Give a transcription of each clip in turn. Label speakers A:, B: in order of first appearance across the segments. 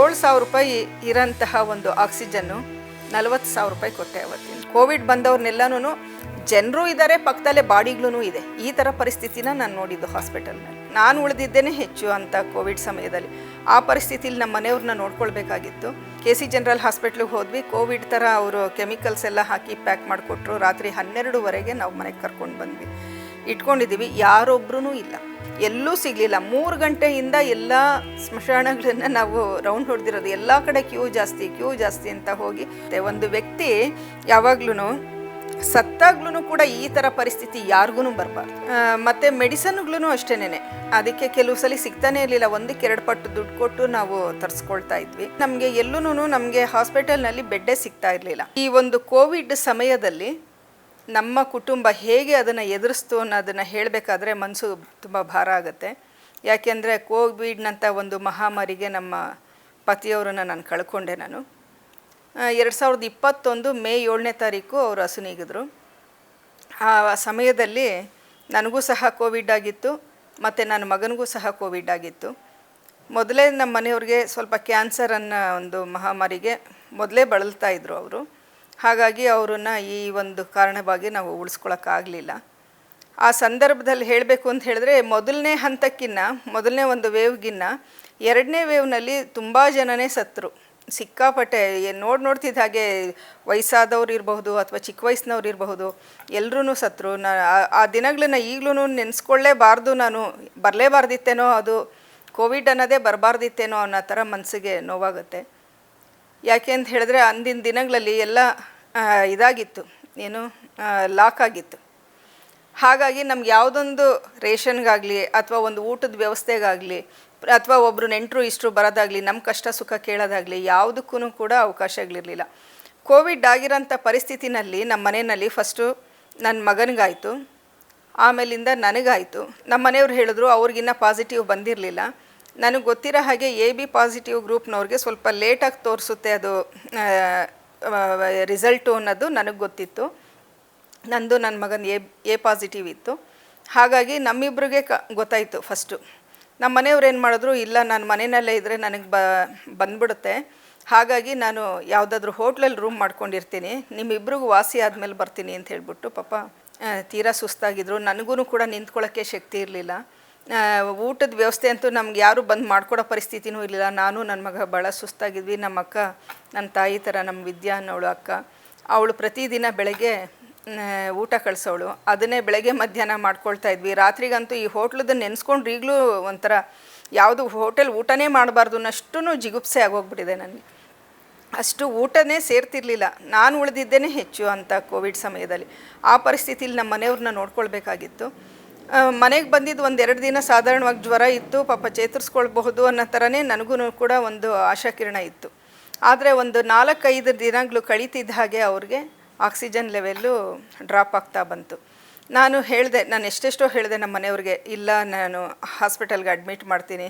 A: ಏಳು ಸಾವಿರ ರೂಪಾಯಿ ಇರೋಂತಹ ಒಂದು ಆಕ್ಸಿಜನ್ನು ನಲವತ್ತು ಸಾವಿರ ರೂಪಾಯಿ ಕೊಟ್ಟೆ ಅವತ್ತಿನ ಕೋವಿಡ್ ಬಂದವ್ರನ್ನೆಲ್ಲನೂ ಜನರು ಇದ್ದಾರೆ ಪಕ್ಕದಲ್ಲೇ ಬಾಡಿಗಳೂ ಇದೆ. ಈ ಥರ ಪರಿಸ್ಥಿತಿನ ನಾನು ನೋಡಿದ್ದು ಹಾಸ್ಪಿಟಲ್ನಲ್ಲಿ ನಾನು ಉಳಿದಿದ್ದೇನೆ ಹೆಚ್ಚು ಅಂತ ಕೋವಿಡ್ ಸಮಯದಲ್ಲಿ. ಆ ಪರಿಸ್ಥಿತಿಲಿ ನಮ್ಮ ಮನೆಯವ್ರನ್ನ ನೋಡ್ಕೊಳ್ಬೇಕಾಗಿತ್ತು. ಕೆ ಸಿ ಜನರಲ್ ಹಾಸ್ಪಿಟ್ಲಿಗೆ ಹೋದ್ವಿ. ಕೋವಿಡ್ ಥರ ಅವರು ಕೆಮಿಕಲ್ಸ್ ಎಲ್ಲ ಹಾಕಿ ಪ್ಯಾಕ್ ಮಾಡಿಕೊಟ್ರು. ರಾತ್ರಿ ಹನ್ನೆರಡುವರೆಗೆ ನಾವು ಮನೆಗೆ ಕರ್ಕೊಂಡು ಬಂದ್ವಿ. ಇಟ್ಕೊಂಡಿದ್ದೀವಿ ಯಾರೊಬ್ಬರೂ ಇಲ್ಲ. ಎಲ್ಲೂ ಸಿಗಲಿಲ್ಲ. ಮೂರು ಗಂಟೆಯಿಂದ ಎಲ್ಲ ಸ್ಮಶಾನಗಳನ್ನ ನಾವು ರೌಂಡ್ ಹೊಡೆದಿರೋದು, ಎಲ್ಲ ಕಡೆ ಕ್ಯೂ ಜಾಸ್ತಿ ಕ್ಯೂ ಜಾಸ್ತಿ ಅಂತ ಹೋಗಿ ಒಂದು ವ್ಯಕ್ತಿ ಯಾವಾಗ್ಲೂ ಸತ್ತಾಗ್ಲೂ ಕೂಡ ಈ ಥರ ಪರಿಸ್ಥಿತಿ ಯಾರಿಗೂ ಬರಬಾರ್ದು. ಮತ್ತು ಮೆಡಿಸನ್ಗಳೂ ಅಷ್ಟೇನೆ ಅದಕ್ಕೆ ಕೆಲವು ಸಲ ಸಿಗ್ತಾನೇ ಇರಲಿಲ್ಲ. ಒಂದಕ್ಕೆ ಎರಡು ಪಟ್ಟು ದುಡ್ಡು ಕೊಟ್ಟು ನಾವು ತರಿಸ್ಕೊಳ್ತಾ ಇದ್ವಿ. ನಮಗೆ ಎಲ್ಲೂ ನಮಗೆ ಹಾಸ್ಪಿಟಲ್ನಲ್ಲಿ ಬೆಡ್ಡೇ ಸಿಗ್ತಾ ಇರಲಿಲ್ಲ. ಈ ಒಂದು ಕೋವಿಡ್ ಸಮಯದಲ್ಲಿ ನಮ್ಮ ಕುಟುಂಬ ಹೇಗೆ ಅದನ್ನು ಎದುರಿಸ್ತು ಅನ್ನೋದನ್ನು ಹೇಳಬೇಕಾದ್ರೆ ಮನಸ್ಸು ತುಂಬ ಭಾರ ಆಗುತ್ತೆ. ಯಾಕೆಂದರೆ ಕೋವಿಡ್ನಂಥ ಒಂದು ಮಹಾಮಾರಿಗೆ ನಮ್ಮ ಪತಿಯವರನ್ನು ನಾನು ಕಳ್ಕೊಂಡೆ ನಾನು. ಎರಡು ಸಾವಿರದ ಇಪ್ಪತ್ತೊಂದು ಮೇ ಏಳನೇ ತಾರೀಕು ಅವರು ಹಸುನೀಗಿದ್ರು ಆ ಸಮಯದಲ್ಲಿ ನನಗೂ ಸಹ ಕೋವಿಡ್ ಆಗಿತ್ತು, ಮತ್ತು ನನ್ನ ಮಗನಿಗೂ ಸಹ ಕೋವಿಡ್ ಆಗಿತ್ತು. ಮೊದಲೇ ನಮ್ಮ ಮನೆಯವ್ರಿಗೆ ಸ್ವಲ್ಪ ಕ್ಯಾನ್ಸರ್ ಅನ್ನೋ ಒಂದು ಮಹಾಮಾರಿಗೆ ಮೊದಲೇ ಬಳಲ್ತಾ ಇದ್ರು ಅವರು. ಹಾಗಾಗಿ ಅವರನ್ನು ಈ ಒಂದು ಕಾರಣವಾಗಿ ನಾವು ಉಳಿಸ್ಕೊಳಕ್ಕಾಗಲಿಲ್ಲ. ಆ ಸಂದರ್ಭದಲ್ಲಿ ಹೇಳಬೇಕು ಅಂತ ಹೇಳಿದ್ರೆ, ಮೊದಲನೇ ಹಂತಕ್ಕಿನ್ನ, ಮೊದಲನೇ ಒಂದು ವೇವ್ಗಿನ್ನ ಎರಡನೇ ವೇವ್ನಲ್ಲಿ ತುಂಬ ಜನನೇ ಸತ್ತರು ಸಿಕ್ಕಾಪಟ್ಟೆ ನೋಡಿ ನೋಡ್ತಿದ್ದ ಹಾಗೆ ವಯಸ್ಸಾದವ್ರು ಇರಬಹುದು ಅಥವಾ ಚಿಕ್ಕ ವಯಸ್ಸಿನವ್ರು ಇರಬಹುದು ಎಲ್ಲರೂ ಸತ್ರು. ನಾ, ಆ ದಿನಗಳನ್ನ ಈಗಲೂ ನೆನೆಸ್ಕೊಳ್ಳೇಬಾರ್ದು ನಾನು. ಬರಲೇಬಾರ್ದಿತ್ತೇನೋ ಅದು, ಕೋವಿಡ್ ಅನ್ನೋದೇ ಬರಬಾರ್ದಿತ್ತೇನೋ ಅನ್ನೋ ಥರ ಮನಸ್ಸಿಗೆ ನೋವಾಗುತ್ತೆ. ಯಾಕೆ ಅಂತ ಹೇಳಿದ್ರೆ ಅಂದಿನ ದಿನಗಳಲ್ಲಿ ಎಲ್ಲ ಇದಾಗಿತ್ತು. ಏನು ಲಾಕ್ ಆಗಿತ್ತು. ಹಾಗಾಗಿ ನಮ್ಗೆ ಯಾವುದೊಂದು ರೇಷನ್ಗಾಗಲಿ ಅಥವಾ ಒಂದು ಊಟದ ವ್ಯವಸ್ಥೆಗಾಗಲಿ, ಅಥವಾ ಒಬ್ಬರು ನೆಂಟರು ಇಷ್ಟರು ಬರೋದಾಗಲಿ ನಮ್ಮ ಕಷ್ಟ ಸುಖ ಕೇಳೋದಾಗಲಿ ಯಾವುದಕ್ಕೂ ಕೂಡ ಅವಕಾಶಗಳಿರಲಿಲ್ಲ ಕೋವಿಡ್ ಆಗಿರೋಂಥ ಪರಿಸ್ಥಿತಿನಲ್ಲಿ ನಮ್ಮ ಮನೆಯಲ್ಲಿ ಫಸ್ಟು ನನ್ನ ಮಗನಿಗಾಯಿತು. ಆಮೇಲಿಂದ ನನಗಾಯಿತು. ನಮ್ಮ ಮನೆಯವ್ರು ಹೇಳಿದ್ರು ಅವ್ರಿಗಿನ್ನ ಪಾಸಿಟಿವ್ ಬಂದಿರಲಿಲ್ಲ. ನನಗೆ ಗೊತ್ತಿರೋ ಹಾಗೆ ಎ ಬಿ ಪಾಸಿಟಿವ್ ಗ್ರೂಪ್ನವ್ರಿಗೆ ಸ್ವಲ್ಪ ಲೇಟಾಗಿ ತೋರಿಸುತ್ತೆ ಅದು ರಿಸಲ್ಟು ಅನ್ನೋದು ನನಗೆ ಗೊತ್ತಿತ್ತು. ನಂದು ನನ್ನ ಮಗನ ಎ ಎ ಪಾಸಿಟಿವ್ ಇತ್ತು. ಹಾಗಾಗಿ ನಮ್ಮಿಬ್ರಿಗೆ ಕ, ಗೊತ್ತಾಯಿತು ಫಸ್ಟು ನಮ್ಮ ಮನೆಯವ್ರು ಏನು ಮಾಡಿದ್ರು, ಇಲ್ಲ ನಾನು ಮನೆಯಲ್ಲೇ ಇದ್ದರೆ ನನಗೆ ಬ, ಬಂದ್ಬಿಡುತ್ತೆ. ಹಾಗಾಗಿ ನಾನು ಯಾವುದಾದ್ರೂ ಹೋಟ್ಲಲ್ಲಿ ರೂಮ್ ಮಾಡ್ಕೊಂಡಿರ್ತೀನಿ. ನಿಮ್ಮಿಬ್ರಿಗೂ ವಾಸಿ ಆದಮೇಲೆ ಬರ್ತೀನಿ ಅಂತ ಹೇಳ್ಬಿಟ್ಟು ಪಾಪ ತೀರಾ ಸುಸ್ತಾಗಿದ್ರು. ನನಗೂ ಕೂಡ ನಿಂತ್ಕೊಳ್ಳೋಕ್ಕೆ ಶಕ್ತಿ ಇರಲಿಲ್ಲ. ಊಟದ ವ್ಯವಸ್ಥೆ ಅಂತೂ ನಮ್ಗೆ ಯಾರು ಬಂದು ಮಾಡ್ಕೊಡೋ ಪರಿಸ್ಥಿತಿನೂ ಇರಲಿಲ್ಲ. ನಾನು ನನ್ನ ಮಗ ಭಾಳ ಸುಸ್ತಾಗಿದ್ವಿ. ನಮ್ಮ ಅಕ್ಕ ನನ್ನ ತಾಯಿ ಥರ ನಮ್ಮ ವಿದ್ಯಾ ಅನ್ನೋಳು ಅಕ್ಕ. ಅವಳು ಪ್ರತಿದಿನ ಬೆಳಗ್ಗೆ ಊಟ ಕಳಿಸೋಳು. ಅದನ್ನೇ ಬೆಳಗ್ಗೆ ಮಧ್ಯಾಹ್ನ ಮಾಡ್ಕೊಳ್ತಾ ಇದ್ವಿ. ರಾತ್ರಿಗಂತೂ ಈ ಹೋಟ್ಲದ್ದು ನೆನೆಸ್ಕೊಂಡ್ರೆ ಈಗಲೂ ಒಂಥರ ಯಾವುದು ಹೋಟೆಲ್ ಊಟನೇ ಮಾಡಬಾರ್ದು ಅನ್ನಷ್ಟು ಜಿಗುಪ್ಸೆ ಆಗೋಗ್ಬಿಟ್ಟಿದೆ ನನಗೆ ಅಷ್ಟು ಊಟನೇ ಸೇರ್ತಿರ್ಲಿಲ್ಲ. ನಾನು ಉಳಿದಿದ್ದೇನೆ ಹೆಚ್ಚು ಅಂತ ಕೋವಿಡ್ ಸಮಯದಲ್ಲಿ. ಆ ಪರಿಸ್ಥಿತಿಲಿ ನಮ್ಮ ಮನೆಯವ್ರನ್ನ ನೋಡ್ಕೊಳ್ಬೇಕಾಗಿತ್ತು. ಮನೆಗೆ ಬಂದಿದ್ದು ಒಂದು ಎರಡು ದಿನ ಸಾಧಾರಣವಾಗಿ ಜ್ವರ ಇತ್ತು, ಪಾಪ ಚೇತರಿಸ್ಕೊಳ್ಬಹುದು ಅನ್ನೋ ಥರನೇ ನನಗೂ ಕೂಡ ಒಂದು ಆಶಾಕಿರಣ ಇತ್ತು. ಆದರೆ ಒಂದು ನಾಲ್ಕೈದು ದಿನಗಳು ಕಳೀತಿದ್ದ ಹಾಗೆ ಅವ್ರಿಗೆ ಆಕ್ಸಿಜನ್ ಲೆವೆಲ್ಲು ಡ್ರಾಪ್ ಆಗ್ತಾ ಬಂತು. ನಾನು ಹೇಳಿದೆ, ನಾನು ಎಷ್ಟೆಷ್ಟೋ ಹೇಳಿದೆ ನಮ್ಮ ಮನೆಯವ್ರಿಗೆ, ಇಲ್ಲ ನಾನು ಹಾಸ್ಪಿಟಲ್ಗೆ ಅಡ್ಮಿಟ್ ಮಾಡ್ತೀನಿ,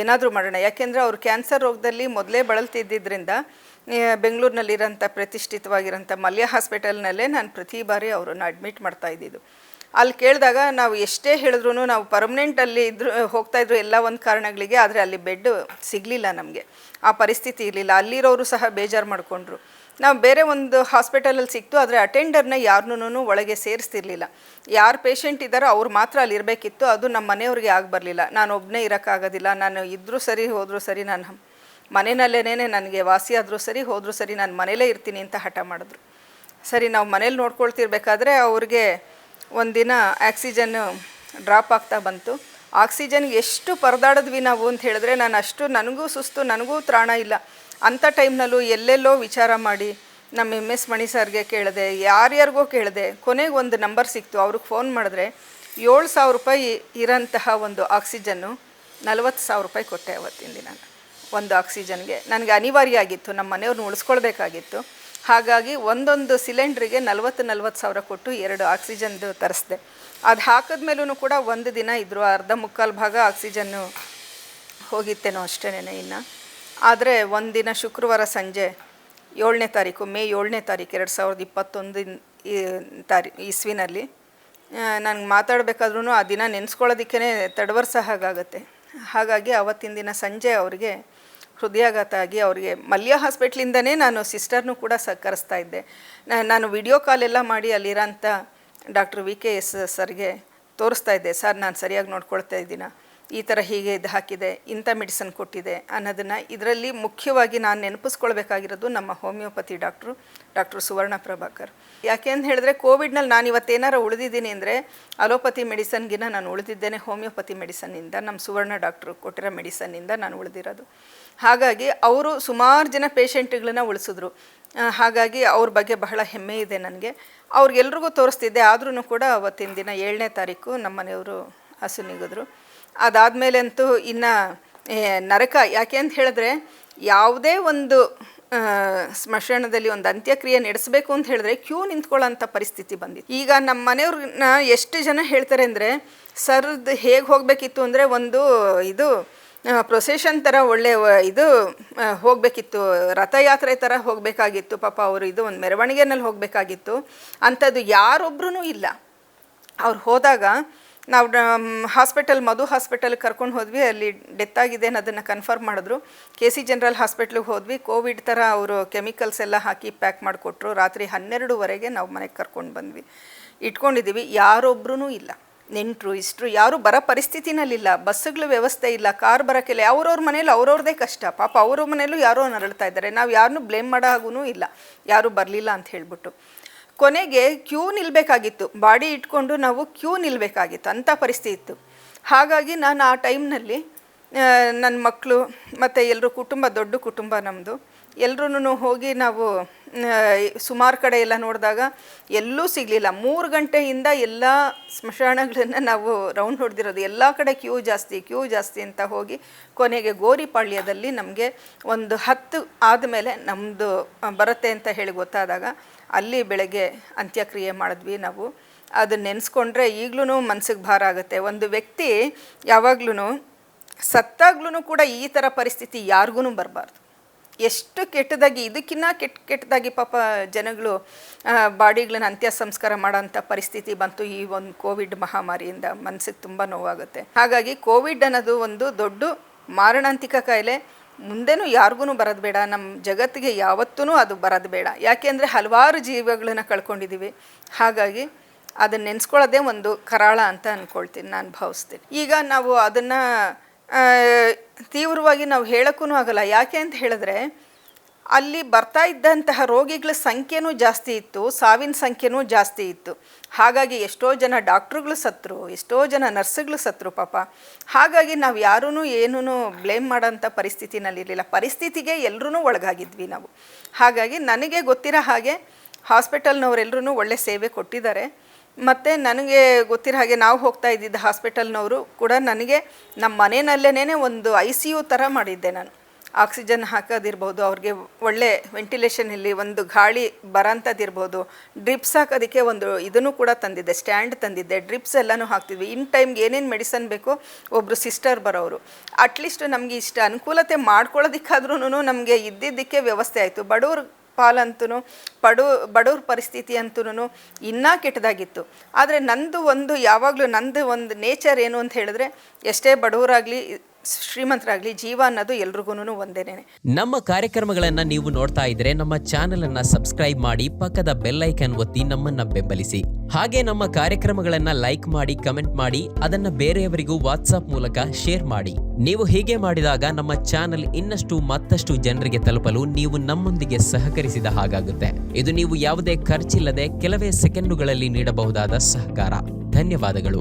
A: ಏನಾದರೂ ಮಾಡೋಣ. ಯಾಕೆಂದರೆ ಅವರು ಕ್ಯಾನ್ಸರ್ ರೋಗದಲ್ಲಿ ಮೊದಲೇ ಬಳಲ್ತಿದ್ದಿದ್ದರಿಂದ ಬೆಂಗಳೂರಿನಲ್ಲಿರೋಂಥ ಪ್ರತಿಷ್ಠಿತವಾಗಿರೋಂಥ ಮಲ್ಯ ಹಾಸ್ಪಿಟಲ್ನಲ್ಲೇ ನಾನು ಪ್ರತಿ ಬಾರಿ ಅವರನ್ನು ಅಡ್ಮಿಟ್ ಮಾಡ್ತಾ ಇದ್ದಿದ್ದು. ಅಲ್ಲಿ ಕೇಳಿದಾಗ ನಾವು ಎಷ್ಟೇ ಹೇಳಿದ್ರು ನಾವು ಪರ್ಮನೆಂಟಲ್ಲಿ ಇದ್ರು, ಹೋಗ್ತಾ ಇದ್ರು ಎಲ್ಲ ಒಂದು ಕಾರಣಗಳಿಗೆ, ಆದರೆ ಅಲ್ಲಿ ಬೆಡ್ ಸಿಗಲಿಲ್ಲ ನಮಗೆ. ಆ ಪರಿಸ್ಥಿತಿ ಇರಲಿಲ್ಲ. ಅಲ್ಲಿರೋರು ಸಹ ಬೇಜಾರು ಮಾಡಿಕೊಂಡ್ರು. ನಾವು ಬೇರೆ ಒಂದು ಹಾಸ್ಪಿಟಲಲ್ಲಿ ಸಿಕ್ತು, ಆದರೆ ಅಟೆಂಡರ್ನ ಯಾರನ್ನೂ ಒಳಗೆ ಸೇರಿಸ್ತಿರ್ಲಿಲ್ಲ. ಯಾರು ಪೇಷಂಟ್ ಇದ್ದಾರೋ ಅವ್ರು ಮಾತ್ರ ಅಲ್ಲಿ ಇರಬೇಕಿತ್ತು. ಅದು ನಮ್ಮ ಮನೆಯವ್ರಿಗೆ ಆಗಿ ಬರಲಿಲ್ಲ. ನಾನು ಒಬ್ಬನೇ ಇರೋಕ್ಕಾಗೋದಿಲ್ಲ. ನಾನು ಇದ್ದರೂ ಸರಿ, ಹೋದರೂ ಸರಿ, ನಾನು ಮನೆಯಲ್ಲೇನೇ ನನಗೆ ವಾಸಿ ಆದರೂ ಸರಿ, ಹೋದರೂ ಸರಿ, ನಾನು ಮನೇಲೇ ಇರ್ತೀನಿ ಅಂತ ಹಠ ಮಾಡಿದ್ರು. ಸರಿ, ನಾವು ಮನೇಲಿ ನೋಡ್ಕೊಳ್ತಿರ್ಬೇಕಾದ್ರೆ ಅವ್ರಿಗೆ ಒಂದಿನ ಆಕ್ಸಿಜನ್ ಡ್ರಾಪ್ ಆಗ್ತಾ ಬಂತು. ಆಕ್ಸಿಜನ್ಗೆ ಎಷ್ಟು ಪರದಾಡಿದ್ವಿ ನಾವು ಅಂತ ಹೇಳಿದ್ರೆ ನಾನು ಅಷ್ಟು ನನಗೂ ಸುಸ್ತು, ನನಗೂ ತ್ರಾಣ ಇಲ್ಲ. ಅಂಥ ಟೈಮ್ನಲ್ಲೂ ಎಲ್ಲೆಲ್ಲೋ ವಿಚಾರ ಮಾಡಿ ನಮ್ಮ ಎಂ ಎಸ್ ಮಣಿ ಸರ್ಗೆ ಕೇಳಿದೆ, ಯಾರ್ಯಾರಿಗೋ ಕೇಳಿದೆ, ಕೊನೆಗೆ ಒಂದು ನಂಬರ್ ಸಿಕ್ತು. ಅವ್ರಿಗೆ ಫೋನ್ ಮಾಡಿದ್ರೆ ಏಳು ಸಾವಿರ ರೂಪಾಯಿ ಇರೋಂತಹ ಒಂದು ಆಕ್ಸಿಜನ್ನು ನಲವತ್ತು ಸಾವಿರ ರೂಪಾಯಿ ಕೊಟ್ಟೆ ಅವತ್ತಿನ ದಿನ. ಒಂದು ಆಕ್ಸಿಜನ್ಗೆ. ನನಗೆ ಅನಿವಾರ್ಯ ಆಗಿತ್ತು ನಮ್ಮ ಮನೆಯವ್ರನ್ನ ಉಳಿಸ್ಕೊಳ್ಬೇಕಾಗಿತ್ತು. ಹಾಗಾಗಿ ಒಂದೊಂದು ಸಿಲಿಂಡ್ರಿಗೆ ನಲವತ್ತು ನಲವತ್ತು ಸಾವಿರ ಕೊಟ್ಟು ಎರಡು ಆಕ್ಸಿಜನ್ದು ತರಿಸ್ದೆ. ಅದು ಹಾಕಿದ್ಮೇಲೂ ಕೂಡ ಒಂದು ದಿನ ಇದ್ದರು ಅರ್ಧ ಮುಕ್ಕಾಲು ಭಾಗ ಆಕ್ಸಿಜನ್ನು ಹೋಗಿತ್ತೇನೋ ಅಷ್ಟೇನೆ ಇನ್ನು. ಆದರೆ ಒಂದಿನ ಶುಕ್ರವಾರ ಸಂಜೆ ಏಳನೇ ತಾರೀಕು, ಮೇ ಏಳನೇ ತಾರೀಕು ಎರಡು ಸಾವಿರದ ಇಪ್ಪತ್ತೊಂದು ತಾರೀ, ಇಸ್ವಿನಲ್ಲಿ ನನಗೆ ಮಾತಾಡಬೇಕಾದ್ರೂ ಆ ದಿನ ನೆನೆಸ್ಕೊಳ್ಳೋದಕ್ಕೇ ತಡವರ್ಸ ಹಾಗಾಗತ್ತೆ. ಹಾಗಾಗಿ ಅವತ್ತಿನ ದಿನ ಸಂಜೆ ಅವರಿಗೆ ಹೃದಯಾಘಾತ ಆಗಿ ಅವರಿಗೆ ಮಲ್ಯ ಹಾಸ್ಪಿಟ್ಲಿಂದನೇ ನಾನು ಸಿಸ್ಟರ್ನು ಕೂಡ ಸಹಕರಿಸ್ತಾ ಕರೆಸ್ತಾ ಇದ್ದೆ ನಾನು ವಿಡಿಯೋ ಕಾಲ್ ಎಲ್ಲ ಮಾಡಿ ಅಲ್ಲಿರೋಂಥ ಡಾಕ್ಟರ್ ವಿ ಕೆ ಎಸ್ ಸರ್ಗೆ ತೋರಿಸ್ತಾ ಇದ್ದೆ. ಸರ್, ನಾನು ಸರಿಯಾಗಿ ನೋಡ್ಕೊಳ್ತಾ ಇದ್ದೀನ? ಈ ಥರ ಹೀಗೆ ಇದು ಹಾಕಿದೆ, ಇಂಥ ಮೆಡಿಸನ್ ಕೊಟ್ಟಿದೆ ಅನ್ನೋದನ್ನು ಇದರಲ್ಲಿ ಮುಖ್ಯವಾಗಿ ನಾನು ನೆನಪಿಸ್ಕೊಳ್ಬೇಕಾಗಿರೋದು ನಮ್ಮ homeopathy doctor doctor Suvarna Prabhakar. ಯಾಕೆ ಅಂತ ಹೇಳಿದ್ರೆ ಕೋವಿಡ್ನಲ್ಲಿ ನಾನು ಇವತ್ತೇನಾರು ಉಳಿದಿದ್ದೀನಿ ಅಂದರೆ ಅಲೋಪತಿ ಮೆಡಿಸನ್ಗಿನ ನಾನು ಉಳಿದಿದ್ದೇನೆ, ಹೋಮಿಯೋಪತಿ ಮೆಡಿಸನ್ನಿಂದ, ನಮ್ಮ ಸುವರ್ಣ ಡಾಕ್ಟ್ರು ಕೊಟ್ಟಿರೋ ಮೆಡಿಸನ್ನಿಂದ ನಾನು ಉಳಿದಿರೋದು. ಹಾಗಾಗಿ ಅವರು ಸುಮಾರು ಜನ ಪೇಷಂಟ್ಗಳನ್ನ ಉಳಿಸಿದ್ರು. ಹಾಗಾಗಿ ಅವ್ರ ಬಗ್ಗೆ ಬಹಳ ಹೆಮ್ಮೆ ಇದೆ ನನಗೆ. ಅವ್ರಿಗೆಲ್ರಿಗೂ ತೋರಿಸ್ತಿದ್ದೆ ಆದ್ರೂ ಕೂಡ ಅವತ್ತಿನ ದಿನ ಏಳನೇ ತಾರೀಕು ನಮ್ಮ ಮನೆಯವರು ಹಸು ನಿಗಿದ್ರು ಅದಾದಮೇಲೆ ಅಂತೂ ಇನ್ನು ನರಕ. ಯಾಕೆ ಅಂತ ಹೇಳಿದ್ರೆ, ಯಾವುದೇ ಒಂದು ಸ್ಮಶಾನದಲ್ಲಿ ಒಂದು ಅಂತ್ಯಕ್ರಿಯೆ ನಡೆಸಬೇಕು ಅಂತ ಹೇಳಿದ್ರೆ ಕ್ಯೂ ನಿಂತ್ಕೊಳ್ಳೋಂಥ ಪರಿಸ್ಥಿತಿ ಬಂದಿತ್ತು. ಈಗ ನಮ್ಮ ಮನೆಯವ್ರನ್ನ ಎಷ್ಟು ಜನ ಹೇಳ್ತಾರೆ ಅಂದರೆ ಸರ್ದು ಹೇಗೆ ಹೋಗಬೇಕಿತ್ತು ಅಂದರೆ ಒಂದು ಇದು ಪ್ರೊಸೆಷನ್ ಥರ ಒಳ್ಳೆ ಇದು ಹೋಗಬೇಕಿತ್ತು. ರಥಯಾತ್ರೆ ಥರ ಹೋಗಬೇಕಾಗಿತ್ತು. ಪಾಪ ಅವರು ಇದು ಒಂದು ಮೆರವಣಿಗೆನಲ್ಲಿ ಹೋಗಬೇಕಾಗಿತ್ತು. ಅಂಥದ್ದು ಯಾರೊಬ್ಬರೂ ಇಲ್ಲ. ಅವ್ರು ಹೋದಾಗ ನಾವು ಹಾಸ್ಪಿಟಲ್, ಮಧು ಹಾಸ್ಪಿಟಲ್ಗೆ ಕರ್ಕೊಂಡು ಹೋದ್ವಿ, ಅಲ್ಲಿ ಡೆತ್ ಆಗಿದೆ ಅನ್ನೋದನ್ನು ಕನ್ಫರ್ಮ್ ಮಾಡಿದ್ರು. ಕೆ ಸಿ ಜನರಲ್ ಹಾಸ್ಪಿಟ್ಲಿಗೆ ಹೋದ್ವಿ, ಕೋವಿಡ್ ಥರ ಅವರು ಕೆಮಿಕಲ್ಸ್ ಎಲ್ಲ ಹಾಕಿ ಪ್ಯಾಕ್ ಮಾಡಿಕೊಟ್ರು. ರಾತ್ರಿ ಹನ್ನೆರಡುವರೆಗೆ ನಾವು ಮನೆಗೆ ಕರ್ಕೊಂಡು ಬಂದ್ವಿ. ಇಟ್ಕೊಂಡಿದ್ದೀವಿ ಯಾರೊಬ್ಬರೂ ಇಲ್ಲ. ನೆಂಟರು, ಇಷ್ಟರು, ಯಾರು ಬರೋ ಪರಿಸ್ಥಿತಿನಲ್ಲಿಲ್ಲ. ಬಸ್ಸುಗಳು ವ್ಯವಸ್ಥೆ ಇಲ್ಲ, ಕಾರ್ ಬರೋಕ್ಕಿಲ್ಲ, ಅವ್ರವ್ರ ಮನೇಲಿ ಅವ್ರವ್ರದೇ ಕಷ್ಟ. ಪಾಪ ಅವ್ರ ಮನೇಲೂ ಯಾರೋ ನರಳ್ತಾ ಇದ್ದಾರೆ. ನಾವು ಯಾರನ್ನೂ ಬ್ಲೇಮ್ ಮಾಡೋ ಹಾಗೂ ಇಲ್ಲ. ಯಾರೂ ಬರಲಿಲ್ಲ ಅಂತ ಹೇಳ್ಬಿಟ್ಟು. ಕೊನೆಗೆ ಕ್ಯೂ ನಿಲ್ಲಬೇಕಾಗಿತ್ತು ಬಾಡಿ ಇಟ್ಕೊಂಡು ನಾವು ಕ್ಯೂ ನಿಲ್ಲಬೇಕಾಗಿತ್ತು ಅಂಥ ಪರಿಸ್ಥಿತಿ ಇತ್ತು. ಹಾಗಾಗಿ ನಾನು ಆ ಟೈಮ್ನಲ್ಲಿ ನನ್ನ ಮಕ್ಕಳು ಮತ್ತು ಎಲ್ಲರೂ ಕುಟುಂಬ, ದೊಡ್ಡ ಕುಟುಂಬ ನಮ್ಮದು ಎಲ್ಲರೂ ಹೋಗಿ ನಾವು ಸುಮಾರು ಕಡೆ ಎಲ್ಲ ನೋಡಿದಾಗ ಎಲ್ಲೂ ಸಿಗಲಿಲ್ಲ. ಮೂರು ಗಂಟೆಯಿಂದ ಎಲ್ಲ ಸ್ಮಶಾನಗಳನ್ನು ನಾವು ರೌಂಡ್ ಹೊಡೆದಿರೋದು. ಎಲ್ಲ ಕಡೆ ಕ್ಯೂ ಜಾಸ್ತಿ ಕ್ಯೂ ಜಾಸ್ತಿ ಅಂತ ಹೋಗಿ ಕೊನೆಗೆ ಗೋರಿಪಾಳ್ಯದಲ್ಲಿ ನಮಗೆ ಒಂದು ಹತ್ತು ಆದಮೇಲೆ ನಮ್ಮದು ಬರುತ್ತೆ ಅಂತ ಹೇಳಿ ಗೊತ್ತಾದಾಗ ಅಲ್ಲಿ ಬೆಳಗ್ಗೆ ಅಂತ್ಯಕ್ರಿಯೆ ಮಾಡಿದ್ವಿ ನಾವು. ಅದನ್ನ ನೆನೆಸ್ಕೊಂಡ್ರೆ ಈಗಲೂ ಮನ್ಸಿಗೆ ಭಾರ ಆಗುತ್ತೆ. ಒಂದು ವ್ಯಕ್ತಿ ಯಾವಾಗ್ಲೂ ಸತ್ತಾಗ್ಲೂ ಕೂಡ ಈ ಥರ ಪರಿಸ್ಥಿತಿ ಯಾರಿಗೂ ಬರಬಾರ್ದು. ಎಷ್ಟು ಕೆಟ್ಟದಾಗಿ, ಇದಕ್ಕಿನ್ನ ಕೆಟ್ಟ ಕೆಟ್ಟದಾಗಿ ಪಾಪ ಜನಗಳು ಬಾಡಿಗಳನ್ನ ಅಂತ್ಯ ಸಂಸ್ಕಾರ ಮಾಡೋಂಥ ಪರಿಸ್ಥಿತಿ ಬಂತು ಈ ಒಂದು ಕೋವಿಡ್ ಮಹಾಮಾರಿಯಿಂದ. ಮನಸ್ಸಿಗೆ ತುಂಬ ನೋವಾಗುತ್ತೆ. ಹಾಗಾಗಿ ಕೋವಿಡ್ ಅನ್ನೋದು ಒಂದು ದೊಡ್ಡ ಮಾರಣಾಂತಿಕ ಕಾಯಿಲೆ. ಮುಂದೆನೂ ಯಾರಿಗೂ ಬರೋದು ಬೇಡ ನಮ್ಮ ಜಗತ್ತಿಗೆ ಯಾವತ್ತೂ ಅದು ಬರೋದು ಬೇಡ. ಯಾಕೆಂದರೆ ಹಲವಾರು ಜೀವಗಳನ್ನು ಕಳ್ಕೊಂಡಿದ್ದೀವಿ ಹಾಗಾಗಿ ಅದನ್ನ ನೆನೆಸ್ಕೊಳ್ಳೋದೇ ಒಂದು ಕರಾಳ ಅಂತ ಅಂದ್ಕೊಳ್ತೀನಿ ನಾನು ಭಾವಿಸ್ತೀನಿ. ಈಗ ನಾವು ಅದನ್ನು ತೀವ್ರವಾಗಿ ನಾವು ಹೇಳೋಕ್ಕೂ ಆಗಲ್ಲ. ಯಾಕೆ ಅಂತ ಹೇಳಿದ್ರೆ, ಅಲ್ಲಿ ಬರ್ತಾ ಇದ್ದಂತಹ ರೋಗಿಗಳ ಸಂಖ್ಯೆನೂ ಜಾಸ್ತಿ ಇತ್ತು, ಸಾವಿನ ಸಂಖ್ಯೆನೂ ಜಾಸ್ತಿ ಇತ್ತು. ಹಾಗಾಗಿ ಎಷ್ಟೋ ಜನ ಡಾಕ್ಟ್ರುಗಳು ಸತ್ತರು ಎಷ್ಟೋ ಜನ ನರ್ಸ್ಗಳು ಸತ್ತರು ಪಾಪ. ಹಾಗಾಗಿ ನಾವು ಯಾರೂ ಏನೂ ಬ್ಲೇಮ್ ಮಾಡೋಂಥ ಪರಿಸ್ಥಿತಿನಲ್ಲಿರಲಿಲ್ಲ. ಪರಿಸ್ಥಿತಿಗೆ ಎಲ್ಲರೂ ಒಳಗಾಗಿದ್ವಿ ನಾವು. ಹಾಗಾಗಿ ನನಗೆ ಗೊತ್ತಿರೋ ಹಾಗೆ ಹಾಸ್ಪಿಟಲ್ನವರೆಲ್ಲರೂ ಒಳ್ಳೆ ಸೇವೆ ಕೊಟ್ಟಿದ್ದಾರೆ. ಮತ್ತು ನನಗೆ ಗೊತ್ತಿರೋ ಹಾಗೆ ನಾವು ಹೋಗ್ತಾ ಇದ್ದಿದ್ದ ಹಾಸ್ಪಿಟಲ್ನವರು ಕೂಡ ನನಗೆ ನಮ್ಮ ಮನೆಯಲ್ಲೇನೇ ಒಂದು ಐ ಸಿ ಯು ಥರ ಮಾಡಿದ್ದೆ ನಾನು. ಆಕ್ಸಿಜನ್ ಹಾಕೋದಿರ್ಬೋದು, ಅವ್ರಿಗೆ ಒಳ್ಳೆ ವೆಂಟಿಲೇಷನ್ ಇಲ್ಲಿ ಒಂದು ಗಾಳಿ ಬರೋಂಥದ್ದಿರ್ಬೋದು ಡ್ರಿಪ್ಸ್ ಹಾಕೋದಕ್ಕೆ ಒಂದು ಇದನ್ನು ಕೂಡ ತಂದಿದ್ದೆ ಸ್ಟ್ಯಾಂಡ್ ತಂದಿದ್ದೆ ಡ್ರಿಪ್ಸ್ ಎಲ್ಲನೂ ಹಾಕ್ತಿದ್ವಿ. ಇನ್ ಟೈಮ್ಗೆ ಏನೇನು ಮೆಡಿಸನ್ ಬೇಕು ಒಬ್ಬರು ಸಿಸ್ಟರ್ ಬರೋರು ಅಟ್ಲೀಸ್ಟ್ ನಮಗೆ ಇಷ್ಟ ಅನುಕೂಲತೆ ಮಾಡ್ಕೊಳ್ಳೋದಕ್ಕಾದ್ರೂ ನಮಗೆ ಇದ್ದಿದ್ದಕ್ಕೆ ವ್ಯವಸ್ಥೆ ಆಯಿತು. ಬಡವ್ರ ಪಾಲಂತೂ ಬಡು ಬಡವ್ರ ಪರಿಸ್ಥಿತಿ ಅಂತೂ ಇನ್ನೂ ಕೆಟ್ಟದಾಗಿತ್ತು. ಆದರೆ ನಂದು ಒಂದು, ಯಾವಾಗಲೂ ನಂದು ಒಂದು ನೇಚರ್ ಏನು ಅಂತ ಹೇಳಿದ್ರೆ, ಎಷ್ಟೇ ಬಡವರಾಗಲಿ ಶ್ರೀಮಂತರಾಗಲಿ, ಜೀವ ಅನ್ನೋದು ಎಲ್ರಿಗೂ ಒಂದೇನೆ
B: ನಮ್ಮ ಕಾರ್ಯಕ್ರಮಗಳನ್ನು ನೀವು ನೋಡ್ತಾ ಇದ್ರೆ ನಮ್ಮ ಚಾನೆಲ್ ಅನ್ನ ಸಬ್ಸ್ಕ್ರೈಬ್ ಮಾಡಿ, ಪಕ್ಕದ ಬೆಲ್ ಐಕನ್ ಒತ್ತಿ ನಮ್ಮನ್ನ ಬೆಂಬಲಿಸಿ. ಹಾಗೆ ನಮ್ಮ ಕಾರ್ಯಕ್ರಮಗಳನ್ನ ಲೈಕ್ ಮಾಡಿ ಕಮೆಂಟ್ ಮಾಡಿ, ಅದನ್ನ ಬೇರೆಯವರಿಗೂ ವಾಟ್ಸ್ಆಪ್ ಮೂಲಕ ಶೇರ್ ಮಾಡಿ. ನೀವು ಹೀಗೆ ಮಾಡಿದಾಗ ನಮ್ಮ ಚಾನೆಲ್ ಇನ್ನಷ್ಟು ಮತ್ತಷ್ಟು ಜನರಿಗೆ ತಲುಪಲು ನೀವು ನಮ್ಮೊಂದಿಗೆ ಸಹಕರಿಸಿದ ಹಾಗಾಗುತ್ತೆ. ಇದು ನೀವು ಯಾವುದೇ ಖರ್ಚಿಲ್ಲದೆ ಕೆಲವೇ ಸೆಕೆಂಡುಗಳಲ್ಲಿ ನೀಡಬಹುದಾದ ಸಹಕಾರ. ಧನ್ಯವಾದಗಳು.